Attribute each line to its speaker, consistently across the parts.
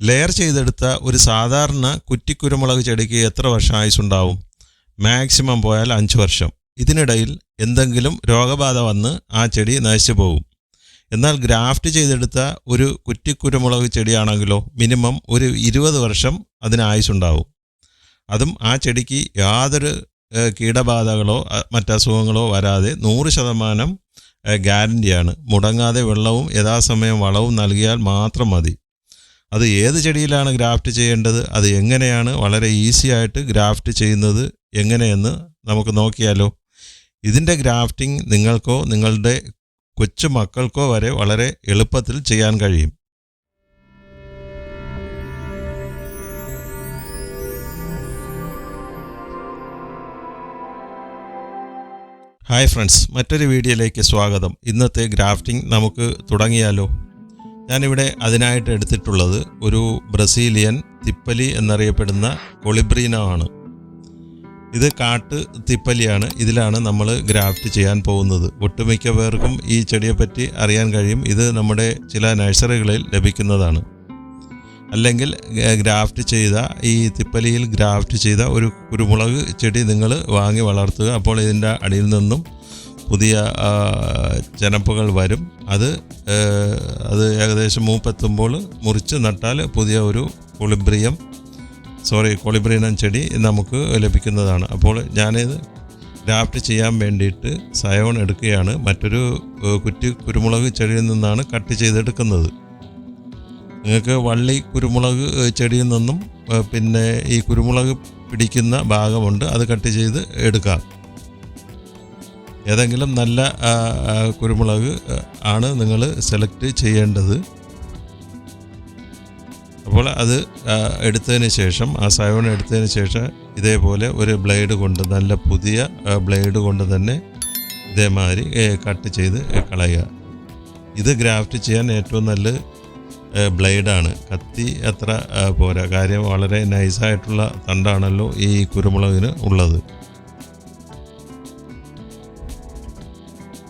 Speaker 1: Layer ചെയ്തെടുത്ത ഒരു സാധാരണ കുറ്റിക്കുരുമുളക് ചെടിക്ക് എത്ര വർഷം ആയുസുണ്ടാവും മാക്സിമം പോയാൽ അഞ്ച് വർഷം. ഇതിനിടയിൽ എന്തെങ്കിലും രോഗബാധ വന്ന് ആ ചെടി നശിച്ചു പോകും. എന്നാൽ ഗ്രാഫ്റ്റ് ചെയ്തെടുത്ത ഒരു കുറ്റിക്കുരുമുളക് ചെടിയാണെങ്കിലോ മിനിമം ഒരു ഇരുപത് വർഷം അതിന് ആയുസുണ്ടാവും അതും ആ ചെടിക്ക് യാതൊരു കീടബാധകളോ മറ്റസുഖങ്ങളോ വരാതെ നൂറ് ശതമാനം ഗ്യാരന്റിയാണ് മുടങ്ങാതെ വെള്ളവും യഥാസമയം വളവും നൽകിയാൽ മാത്രം മതി. അത് ഏത് ചെടിയിലാണ് ഗ്രാഫ്റ്റ് ചെയ്യേണ്ടത് അത് എങ്ങനെയാണ് വളരെ ഈസി ആയിട്ട് ഗ്രാഫ്റ്റ് ചെയ്യുന്നത് എങ്ങനെയെന്ന് നമുക്ക് നോക്കിയാലോ. ഇതിന്റെ ഗ്രാഫ്റ്റിംഗ് നിങ്ങൾക്കോ നിങ്ങളുടെ കൊച്ചു മക്കൾക്കോ വരെ വളരെ എളുപ്പത്തിൽ ചെയ്യാൻ കഴിയും. ഹായ് ഫ്രണ്ട്സ് മറ്റൊരു വീഡിയോയിലേക്ക് സ്വാഗതം. ഇന്നത്തെ ഗ്രാഫ്റ്റിംഗ് നമുക്ക് തുടങ്ങിയാലോ. ഞാനിവിടെ അതിനായിട്ട് എടുത്തിട്ടുള്ളത് ഒരു ബ്രസീലിയൻ തിപ്പലി എന്നറിയപ്പെടുന്ന കൊളിബ്രീനോ ആണ് ഇത് കാട്ട് തിപ്പലിയാണ്. ഇതിലാണ് നമ്മൾ ഗ്രാഫ്റ്റ് ചെയ്യാൻ പോകുന്നത്. ഒട്ടുമിക്ക പേർക്കും ഈ ചെടിയെപ്പറ്റി അറിയാൻ കഴിയും. ഇത് നമ്മുടെ ചില നഴ്സറികളിൽ ലഭിക്കുന്നതാണ്. അല്ലെങ്കിൽ ഗ്രാഫ്റ്റ് ചെയ്ത ഈ തിപ്പലിയിൽ ഗ്രാഫ്റ്റ് ചെയ്ത ഒരു കുരുമുളക് ചെടി നിങ്ങൾ വാങ്ങി വളർത്തുക. അപ്പോൾ ഇതിന്റെ അടിയിൽ നിന്നും പുതിയ ചെനപ്പുകൾ വരും. അത് അത് ഏകദേശം മൂപ്പെത്തുമ്പോൾ മുറിച്ച് നട്ടാൽ പുതിയ ഒരു കൊളിബ്രിയം സോറി കൊളിബ്രീനം ചെടി നമുക്ക് ലഭിക്കുന്നതാണ്. അപ്പോൾ ഞാനിത് ഗ്രാഫ്റ്റ് ചെയ്യാൻ വേണ്ടിയിട്ട് സയോൺ എടുക്കുകയാണ്. മറ്റൊരു കുറ്റി കുരുമുളക് ചെടിയിൽ നിന്നാണ് കട്ട് ചെയ്തെടുക്കുന്നത്. നിങ്ങൾക്ക് വള്ളി കുരുമുളക് ചെടിയിൽ നിന്നും പിന്നെ ഈ കുരുമുളക് പിടിക്കുന്ന ഭാഗമുണ്ട്. അത് കട്ട് ചെയ്ത് എടുക്കാം. ഏതെങ്കിലും നല്ല കുരുമുളക് ആണ് നിങ്ങൾ സെലക്ട് ചെയ്യേണ്ടത്. അപ്പോൾ അത് എടുത്തതിന് ശേഷം ആ സയോൺ എടുത്തതിന് ശേഷം ഇതേപോലെ ഒരു ബ്ലേഡ് കൊണ്ട് നല്ല പുതിയ ബ്ലേഡ് കൊണ്ട് തന്നെ ഇതേമാതിരി കട്ട് ചെയ്ത് കളയുക. ഇത് ഗ്രാഫ്റ്റ് ചെയ്യാൻ ഏറ്റവും നല്ല ബ്ലേഡാണ് കത്തി അത്ര ആ, പോരാ. കാര്യം വളരെ നൈസായിട്ടുള്ള തണ്ടാണല്ലോ ഈ കുരുമുളകിന് ഉള്ളത്.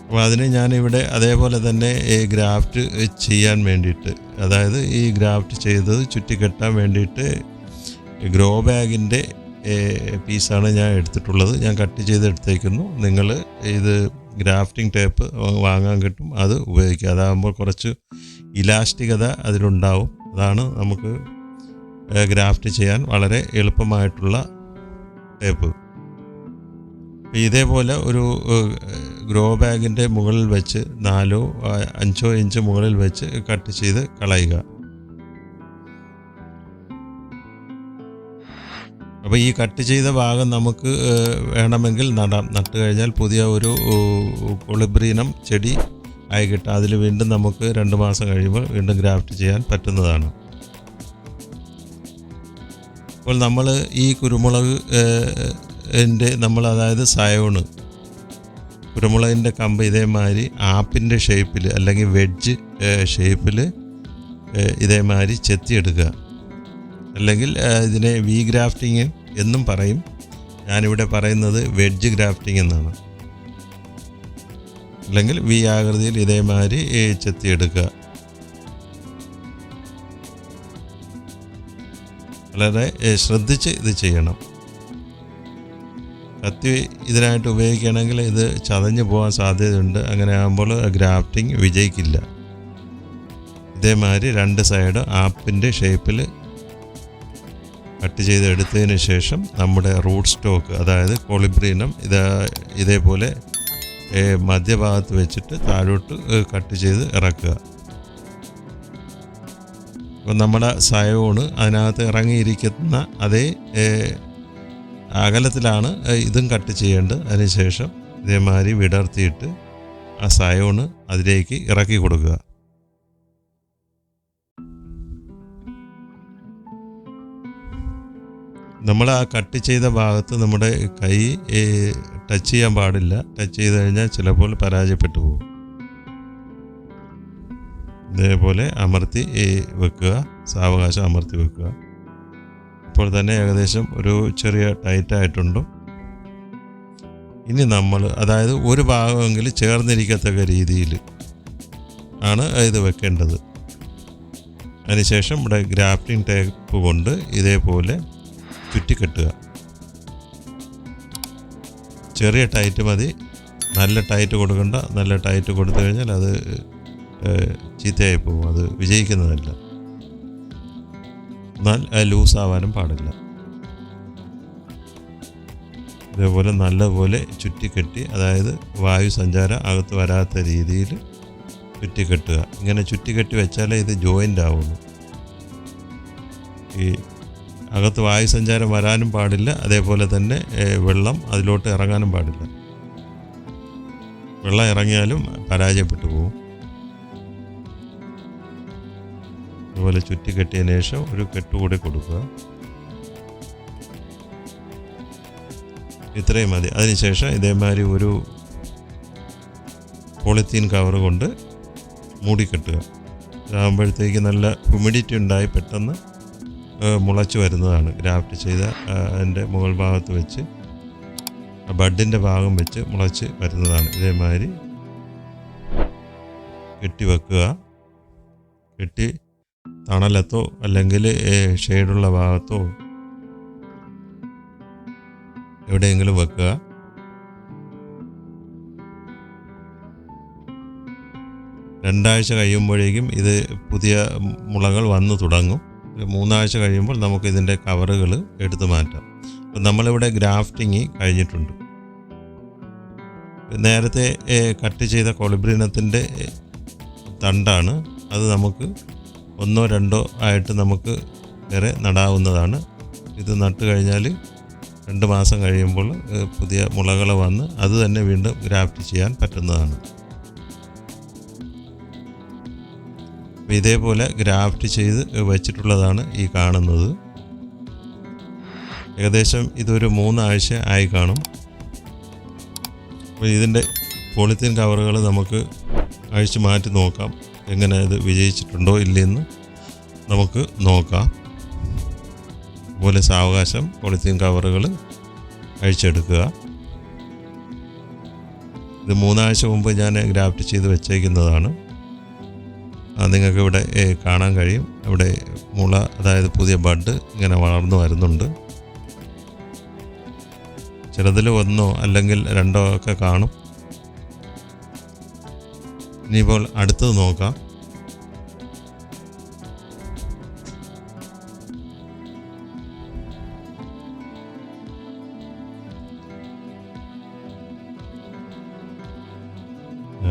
Speaker 1: അപ്പോൾ അതിന് ഞാനിവിടെ അതേപോലെ തന്നെ ഈ ഗ്രാഫ്റ്റ് ചെയ്യാൻ വേണ്ടിയിട്ട് അതായത് ഈ ഗ്രാഫ്റ്റ് ചെയ്തത് ചുറ്റിക്കെട്ടാൻ വേണ്ടിയിട്ട് ഗ്രോ ബാഗിന്റെ പീസാണ് ഞാൻ എടുത്തിട്ടുള്ളത്. ഞാൻ കട്ട് ചെയ്ത് എടുത്തേക്കുന്നു. നിങ്ങൾ ഇത് ഗ്രാഫ്റ്റിംഗ് ടേപ്പ് വാങ്ങാൻ കിട്ടും അത് ഉപയോഗിക്കുക. അതാകുമ്പോൾ കുറച്ച് ഇലാസ്റ്റികത അതിലുണ്ടാവും. അതാണ് നമുക്ക് ഗ്രാഫ്റ്റ് ചെയ്യാൻ വളരെ എളുപ്പമായിട്ടുള്ള ടേപ്പ്. ഇതേപോലെ ഒരു ഗ്രോ ബാഗിന്റെ മുകളിൽ വെച്ച് നാലോ അഞ്ചോ ഇഞ്ച് മുകളിൽ വെച്ച് കട്ട് ചെയ്ത് കളയുക. അപ്പോൾ ഈ കട്ട് ചെയ്ത ഭാഗം നമുക്ക് വേണമെങ്കിൽ നടാം. നട്ട് കഴിഞ്ഞാൽ പുതിയ ഒരു കൊളിബ്രീനം ചെടി ആയി കിട്ടും. അതിൽ വീണ്ടും നമുക്ക് രണ്ട് മാസം കഴിയുമ്പോൾ വീണ്ടും ഗ്രാഫ്റ്റ് ചെയ്യാൻ പറ്റുന്നതാണ്. അപ്പോൾ നമ്മൾ ഈ കുരുമുളക് ഏഹ്, ന്റെ നമ്മൾ അതായത് സയോണ് കുരുമുളകിന്റെ കമ്പ് ഇതേമാതിരി ആപ്പിന്റെ ഷേപ്പിൽ അല്ലെങ്കിൽ വെഡ്ജ് ഷേപ്പിൽ ഇതേമാതിരി ചെത്തിയെടുക്കുക. അല്ലെങ്കിൽ ഇതിനെ വി ഗ്രാഫ്റ്റിങ് എന്നും പറയും. ഞാനിവിടെ പറയുന്നത് വെഡ്ജ് ഗ്രാഫ്റ്റിംഗ് എന്നാണ്. അല്ലെങ്കിൽ വി ആകൃതിയിൽ ഇതേമാതിരി ചെത്തിയെടുക്കുക. വളരെ ശ്രദ്ധിച്ച് ഇത് ചെയ്യണം. കത്തി ഇതിനായിട്ട് ഉപയോഗിക്കുകയാണെങ്കിൽ ഇത് ചതഞ്ഞു പോകാൻ സാധ്യതയുണ്ട്. അങ്ങനെ ആകുമ്പോൾ ഗ്രാഫ്റ്റിംഗ് വിജയിക്കില്ല. ഇതേമാതിരി രണ്ട് സൈഡ് ആപ്പിന്റെ ഷേപ്പിൽ കട്ട് ചെയ്ത് എടുത്തതിന് ശേഷം നമ്മുടെ റൂട്ട് സ്റ്റോക്ക് അതായത് കോളിബ്രീനം ഇത് ഇതേപോലെ മധ്യഭാഗത്ത് വെച്ചിട്ട് താഴോട്ട് കട്ട് ചെയ്ത് ഇറക്കുക. അപ്പം നമ്മുടെ സയോണ് അതിനകത്ത് ഇറങ്ങിയിരിക്കുന്ന അതേ അകലത്തിലാണ് ഇതും കട്ട് ചെയ്യേണ്ടത്. അതിനുശേഷം ഇതേമാതിരി വിടർത്തിയിട്ട് ആ സയോണ് അതിലേക്ക് ഇറക്കി കൊടുക്കുക. നമ്മൾ ആ കട്ട് ചെയ്ത ഭാഗത്ത് നമ്മുടെ കൈ ടച്ച് ചെയ്യാൻ പാടില്ല. ടച്ച് ചെയ്ത് കഴിഞ്ഞാൽ ചിലപ്പോൾ പരാജയപ്പെട്ടു പോകും. ഇതേപോലെ അമർത്തി വെക്കുക. സാവകാശം അമർത്തി വെക്കുക. ഇപ്പോൾ തന്നെ ഏകദേശം ഒരു ചെറിയ ടൈറ്റ് ആയിട്ടുണ്ട്. ഇനി നമ്മൾ അതായത് ഒരു ഭാഗമെങ്കിലും ചേർന്നിരിക്കത്തക്ക രീതിയിൽ ആണ് ഇത് വെക്കേണ്ടത്. അതിനുശേഷം ഇവിടെ ഗ്രാഫ്റ്റിംഗ് ടേപ്പ് കൊണ്ട് ഇതേപോലെ ചുറ്റിക്കെട്ടുക. ചെറിയ ടൈറ്റ് മതി. നല്ല ടൈറ്റ് കൊടുക്കണ്ട. നല്ല ടൈറ്റ് കൊടുത്തു കഴിഞ്ഞാൽ അത് ചീത്തയായി പോകും. അത് വിജയിക്കുന്നതല്ല. എന്നാൽ ലൂസ് ആവാനും പാടില്ല. ഇതേപോലെ നല്ലപോലെ ചുറ്റിക്കെട്ടി അതായത് വായു സഞ്ചാരം അകത്ത് വരാത്ത രീതിയിൽ ചുറ്റിക്കെട്ടുക. ഇങ്ങനെ ചുറ്റിക്കെട്ടി വെച്ചാലേ ഇത് ജോയിന്റ് ആവുള്ളൂ. ഈ അകത്ത് വായു സഞ്ചാരം വരാനും പാടില്ല അതേപോലെ തന്നെ വെള്ളം അതിലോട്ട് ഇറങ്ങാനും പാടില്ല. വെള്ളം ഇറങ്ങിയാലും പരാജയപ്പെട്ടു പോകും. അതുപോലെ കെട്ടിയ ശേഷം ഒരു കെട്ടുകൂടി കൊടുക്കുക. ഇത്രയും മതി. അതിനുശേഷം ഇതേമാതിരി ഒരു പോളിത്തീൻ കവർ കൊണ്ട് മൂടിക്കെട്ടുക. ഇതാകുമ്പോഴത്തേക്ക് നല്ല ഹ്യൂമിഡിറ്റി ഉണ്ടായി പെട്ടെന്ന് മുളച്ച് വരുന്നതാണ്. ഗ്രാഫ്റ്റ് ചെയ്ത അതിന്റെ മുകൾ ഭാഗത്ത് വെച്ച് ബഡിന്റെ ഭാഗം വെച്ച് മുളച്ച് വരുന്നതാണ്. ഇതേമാതിരി കെട്ടി വെക്കുക. കെട്ടി തണലത്തോ അല്ലെങ്കിൽ ഷെയ്ഡുള്ള ഭാഗത്തോ എവിടെയെങ്കിലും വെക്കുക. രണ്ടാഴ്ച കഴിയുമ്പോഴേക്കും ഇത് പുതിയ മുളകൾ വന്നു തുടങ്ങും. മൂന്നാഴ്ച കഴിയുമ്പോൾ നമുക്ക് ഇതിന്റെ കവറുകൾ എടുത്തു മാറ്റാം. അപ്പം നമ്മളിവിടെ ഗ്രാഫ്റ്റിംഗ് കഴിഞ്ഞിട്ടുണ്ട്. നേരത്തെ കട്ട് ചെയ്ത കൊളിബ്രിനത്തിന്റെ തണ്ടാണ്. അത് നമുക്ക് ഒന്നോ രണ്ടോ ആയിട്ട് നമുക്ക് വേറെ നടാവുന്നതാണ്. ഇത് നട്ട് കഴിഞ്ഞാൽ രണ്ട് മാസം കഴിയുമ്പോൾ പുതിയ മുളകൾ വന്ന് അത് തന്നെ വീണ്ടും ഗ്രാഫ്റ്റ് ചെയ്യാൻ പറ്റുന്നതാണ്. ഇതേപോലെ ഗ്രാഫ്റ്റ് ചെയ്ത് വെച്ചിട്ടുള്ളതാണ് ഈ കാണുന്നത്. ഏകദേശം ഇതൊരു മൂന്നാഴ്ച ആയി കാണും. അപ്പോൾ ഇതിന്റെ പോളിത്തീൻ കവറുകൾ നമുക്ക് അഴിച്ചു മാറ്റി നോക്കാം. എങ്ങനെ ഇത് വിജയിച്ചിട്ടുണ്ടോ ഇല്ലെന്ന് നമുക്ക് നോക്കാം. അതുപോലെ സാവകാശം പോളിത്തീൻ കവറുകൾ അഴിച്ചെടുക്കുക. ഇത് മൂന്നാഴ്ച മുമ്പ് ഞാൻ ഗ്രാഫ്റ്റ് ചെയ്ത് വെച്ചേക്കുന്നതാണ്. നിങ്ങൾക്ക് ഇവിടെ കാണാൻ കഴിയും. ഇവിടെ മുള അതായത് പുതിയ ബഡ് ഇങ്ങനെ വളർന്നു വരുന്നുണ്ട്. ചിലതിൽ ഒന്നോ അല്ലെങ്കിൽ രണ്ടോ ഒക്കെ കാണും. ഇനിയിപ്പോൾ അടുത്തത് നോക്കാം.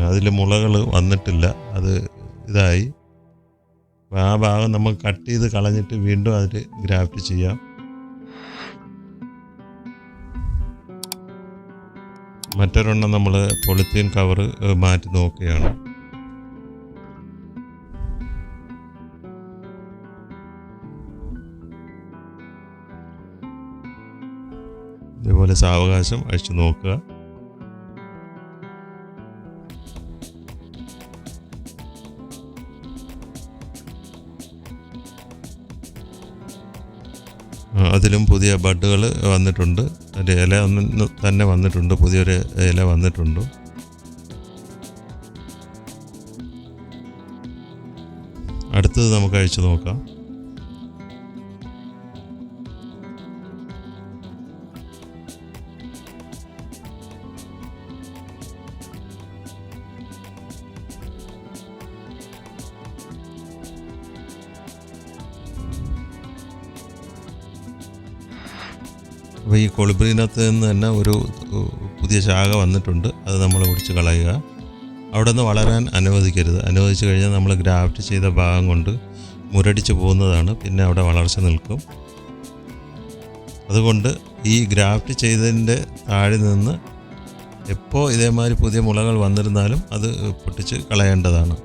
Speaker 1: അതിൽ മുളകൾ വന്നിട്ടില്ല. അത് ഇതായി. ആ ഭാഗം നമ്മൾ കട്ട് ചെയ്ത് കളഞ്ഞിട്ട് വീണ്ടും അതിൽ ഗ്രാഫ്റ്റ് ചെയ്യാം. മറ്റൊരെണ്ണം നമ്മൾ പൊളിത്തീൻ കവർ മാറ്റി നോക്കുകയാണ്. ഇതേപോലെ സാവകാശം അഴിച്ചു നോക്കുക. അതിലും പുതിയ ബഡുകൾ വന്നിട്ടുണ്ട്. അതിന്റെ ഇല ഒന്ന് തന്നെ വന്നിട്ടുണ്ട്. പുതിയൊരു ഇല വന്നിട്ടുണ്ട്. അടുത്തത് നമുക്ക് അഴിച്ചു നോക്കാം. അപ്പോൾ ഈ കൊളിബ്രീനകത്ത് നിന്ന് തന്നെ ഒരു പുതിയ ശാഖ വന്നിട്ടുണ്ട്. അത് നമ്മൾ പിടിച്ച് കളയുക. അവിടെ നിന്ന് വളരാൻ അനുവദിക്കരുത്. അനുവദിച്ചു കഴിഞ്ഞാൽ നമ്മൾ ഗ്രാഫ്റ്റ് ചെയ്ത ഭാഗം കൊണ്ട് മുരടിച്ച് പോകുന്നതാണ്. പിന്നെ അവിടെ വളർച്ച നിൽക്കും. അതുകൊണ്ട് ഈ ഗ്രാഫ്റ്റ് ചെയ്തതിന്റെ താഴെ നിന്ന് എപ്പോൾ ഇതേമാതിരി പുതിയ മുളകൾ വന്നിരുന്നാലും അത് പൊട്ടിച്ച് കളയേണ്ടതാണ്.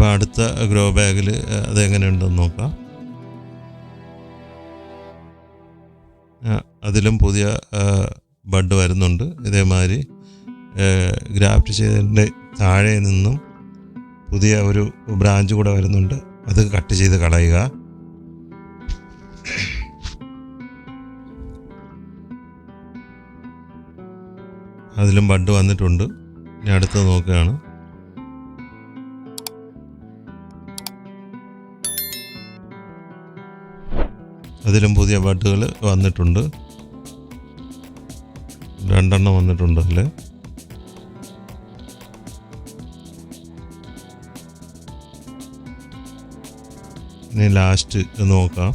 Speaker 1: അപ്പോൾ അടുത്ത ഗ്രോ ബാഗിൽ അതെങ്ങനെയുണ്ടെന്ന് നോക്കാം. അതിലും പുതിയ ബഡ് വരുന്നുണ്ട്. ഇതേമാതിരി ഗ്രാഫ്റ്റ് ചെയ്തതിന്റെ താഴെ നിന്നും പുതിയ ഒരു ബ്രാഞ്ച് കൂടെ വരുന്നുണ്ട്. അത് കട്ട് ചെയ്ത് കളയുക. അതിലും ബഡ് വന്നിട്ടുണ്ട്. ഇനി അടുത്ത് നോക്കുകയാണ്. അതിലും പുതിയ പാട്ടുകൾ വന്നിട്ടുണ്ട്. രണ്ടെണ്ണം വന്നിട്ടുണ്ട് അതിൽ ഇനി ലാസ്റ്റ് നോക്കാം.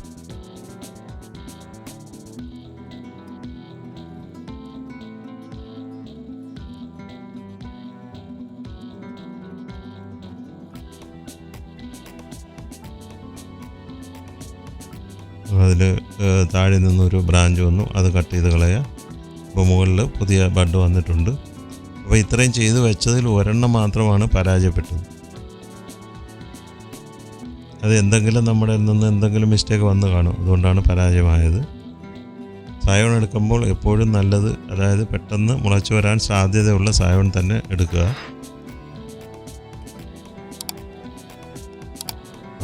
Speaker 1: നിന്നൊരു ബ്രാഞ്ച് വന്നു. അത് കട്ട് ചെയ്ത് കളയുക അപ്പോൾ മുകളിൽ പുതിയ ബഡ് വന്നിട്ടുണ്ട്. അപ്പോൾ ഇത്രയും ചെയ്തു വെച്ചതിൽ ഒരെണ്ണം മാത്രമാണ് പരാജയപ്പെട്ടത്. അത് എന്തെങ്കിലും നമ്മുടെ നിന്ന് എന്തെങ്കിലും മിസ്റ്റേക്ക് വന്ന് കാണും. അതുകൊണ്ടാണ് പരാജയമായത്. സായോൺ എടുക്കുമ്പോൾ എപ്പോഴും നല്ലത് അതായത് പെട്ടെന്ന് മുളച്ചു വരാൻ സാധ്യതയുള്ള സായോൺ തന്നെ എടുക്കുക.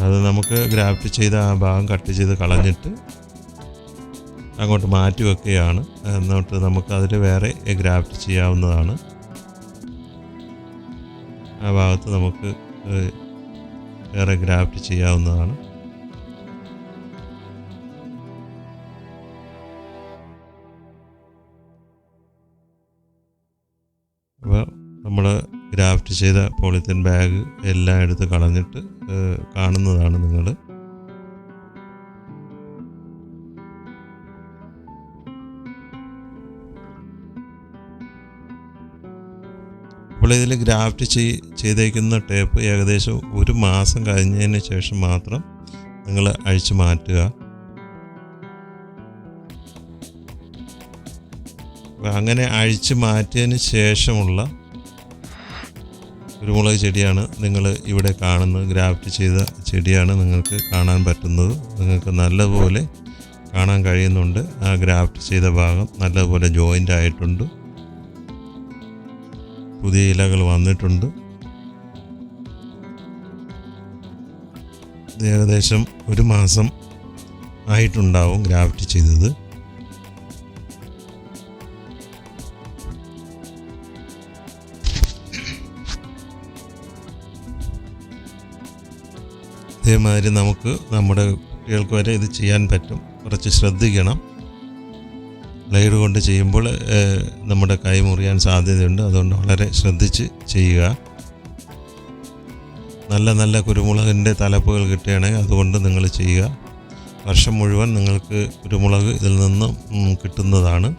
Speaker 1: അത് നമുക്ക് ഗ്രാഫ്റ്റ് ചെയ്ത ആ ഭാഗം കട്ട് ചെയ്ത് കളഞ്ഞിട്ട് അങ്ങോട്ട് മാറ്റി വെക്കുകയാണ് എന്നിട്ട് നമുക്ക് അതിൽ വേറെ ഗ്രാഫ്റ്റ് ചെയ്യാവുന്നതാണ്. ആ ഭാഗത്ത് നമുക്ക് വേറെ ഗ്രാഫ്റ്റ് ചെയ്യാവുന്നതാണ്. അപ്പോൾ നമ്മൾ ഗ്രാഫ്റ്റ് ചെയ്ത പോളിത്തീൻ ബാഗ് എല്ലാം എടുത്ത് കളഞ്ഞിട്ട് കാണുന്നതാണ് നിങ്ങൾ ഇതിൽ ഗ്രാഫ്റ്റ് ചെയ് ചെയ്തേക്കുന്ന ടേപ്പ് ഏകദേശം ഒരു മാസം കഴിഞ്ഞതിന് ശേഷം മാത്രം നിങ്ങൾ അഴിച്ചു മാറ്റുക. അങ്ങനെ അഴിച്ചു മാറ്റിയതിന് ശേഷമുള്ള കുരുമുളക് ചെടിയാണ് നിങ്ങൾ ഇവിടെ കാണുന്നത് ഗ്രാഫ്റ്റ് ചെയ്ത ചെടിയാണ് നിങ്ങൾക്ക് കാണാൻ പറ്റുന്നത്. നിങ്ങൾക്ക് നല്ലപോലെ കാണാൻ കഴിയുന്നുണ്ട്. ആ ഗ്രാഫ്റ്റ് ചെയ്ത ഭാഗം നല്ലപോലെ ജോയിന്റ് ആയിട്ടുണ്ട്. പുതിയ ഇലകൾ വന്നിട്ടുണ്ട്. ഏകദേശം ഒരു മാസം ആയിട്ടുണ്ടാവും ഗ്രാഫ്റ്റ് ചെയ്തത്. ഇതേമാതിരി നമുക്ക് നമ്മുടെ കുട്ടികൾക്ക് വരെ ഇത് ചെയ്യാൻ പറ്റും. കുറച്ച് ശ്രദ്ധിക്കണം. ബ്ലേഡ് കൊണ്ട് ചെയ്യുമ്പോൾ നമ്മുടെ കൈ മുറിയാൻ സാധ്യതയുണ്ട്. അതുകൊണ്ട് വളരെ ശ്രദ്ധിച്ച് ചെയ്യുക. നല്ല നല്ല കുരുമുളകിന്റെ തലപ്പുകൾ കിട്ടുകയാണെങ്കിൽ അതുകൊണ്ട് നിങ്ങൾ ചെയ്യുക. വർഷം മുഴുവൻ നിങ്ങൾക്ക് കുരുമുളക് ഇതിൽ നിന്ന് കിട്ടുന്നതാണ്.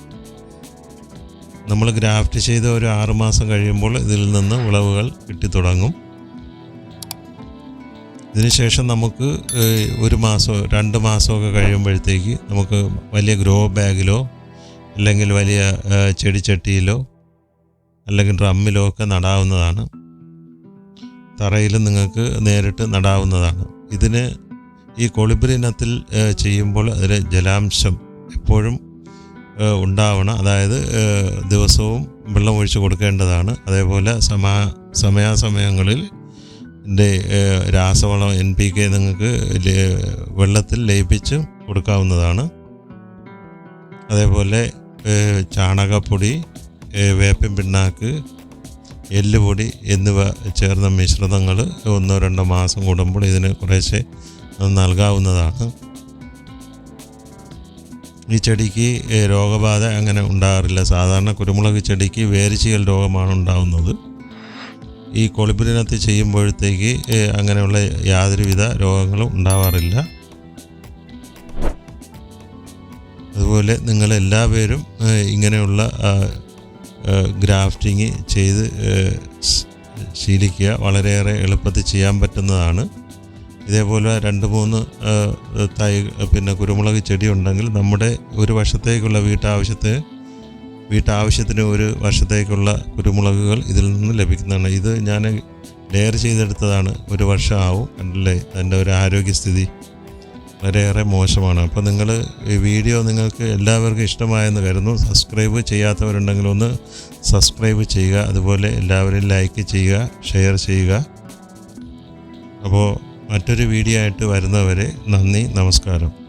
Speaker 1: നമ്മൾ ഗ്രാഫ്റ്റ് ചെയ്ത ഒരു ആറുമാസം കഴിയുമ്പോൾ ഇതിൽ നിന്ന് വിളവുകൾ കിട്ടിത്തുടങ്ങും. ഇതിനുശേഷം നമുക്ക് ഒരു മാസമോ രണ്ട് മാസമൊക്കെ കഴിയുമ്പോഴത്തേക്ക് നമുക്ക് വലിയ ഗ്രോ ബാഗിലോ അല്ലെങ്കിൽ വലിയ ചെടിച്ചട്ടിയിലോ അല്ലെങ്കിൽ ഡ്രമ്മിലോ ഒക്കെ നടാവുന്നതാണ്. തറയിൽ നിങ്ങൾക്ക് നേരിട്ട് നടാവുന്നതാണ്. ഇതിന് ഈ കൊളിബ്രി ചെയ്യുമ്പോൾ അതിൽ ജലാംശം എപ്പോഴും ഉണ്ടാവണം. അതായത് ദിവസവും വെള്ളം ഒഴിച്ച് കൊടുക്കേണ്ടതാണ്. അതേപോലെ സമാ സമയാസമയങ്ങളിൽ രാസവളം എൻ പി കെ നിങ്ങൾക്ക് വെള്ളത്തിൽ ലയിപ്പിച്ച് കൊടുക്കാവുന്നതാണ്. അതേപോലെ ചാണകപ്പൊടി വേപ്പിൻ പിണ്ണാക്ക് എല്ലുപൊടി എന്നിവ ചേർന്ന മിശ്രിതങ്ങൾ ഒന്നോ രണ്ടോ മാസം കൂടുമ്പോൾ ഇതിന് കുറേശ്ശെ നൽകാവുന്നതാണ്. ഈ ചെടിക്ക് രോഗബാധ അങ്ങനെ ഉണ്ടാകാറില്ല. സാധാരണ കുരുമുളക് ചെടിക്ക് വേരിച്ചിയൽ രോഗമാണ് ഉണ്ടാകുന്നത് ഈ കൊളിപ്പിനകത്ത് ചെയ്യുമ്പോഴത്തേക്ക് അങ്ങനെയുള്ള യാതൊരുവിധ രോഗങ്ങളും ഉണ്ടാവാറില്ല. അതുപോലെ നിങ്ങൾ എല്ലാവരും ഇങ്ങനെയുള്ള ഗ്രാഫ്റ്റിങ് ചെയ്ത് ശീലിക്കുക. വളരെയേറെ എളുപ്പത്തിൽ ചെയ്യാൻ പറ്റുന്നതാണ്. ഇതേപോലെ രണ്ട് മൂന്ന് തൈ പിന്നെ കുരുമുളക് ചെടി ഉണ്ടെങ്കിൽ നമ്മുടെ ഒരു വർഷത്തേക്കുള്ള വീട്ടാവശ്യത്തെ വീട്ടാവശ്യത്തിന് ഒരു വർഷത്തേക്കുള്ള കുരുമുളകുകൾ ഇതിൽ നിന്ന് ലഭിക്കുന്നതാണ്. ഇത് ഞാൻ ലെയർ ചെയ്തെടുത്തതാണ്. ഒരു വർഷം ആവും കണ്ടില്ലേ അതിന്റെ ഒരു ആരോഗ്യസ്ഥിതി വളരെയേറെ മോശമാണ്. അപ്പോൾ നിങ്ങൾ ഈ വീഡിയോ നിങ്ങൾക്ക് എല്ലാവർക്കും ഇഷ്ടമായെന്ന് കരുതുന്നു. സബ്സ്ക്രൈബ് ചെയ്യാത്തവരുണ്ടെങ്കിൽ ഒന്ന് സബ്സ്ക്രൈബ് ചെയ്യുക. അതുപോലെ എല്ലാവരും ലൈക്ക് ചെയ്യുക ഷെയർ ചെയ്യുക. അപ്പോൾ മറ്റൊരു വീഡിയോ ആയിട്ട് വരുന്നവരെ നന്ദി നമസ്കാരം.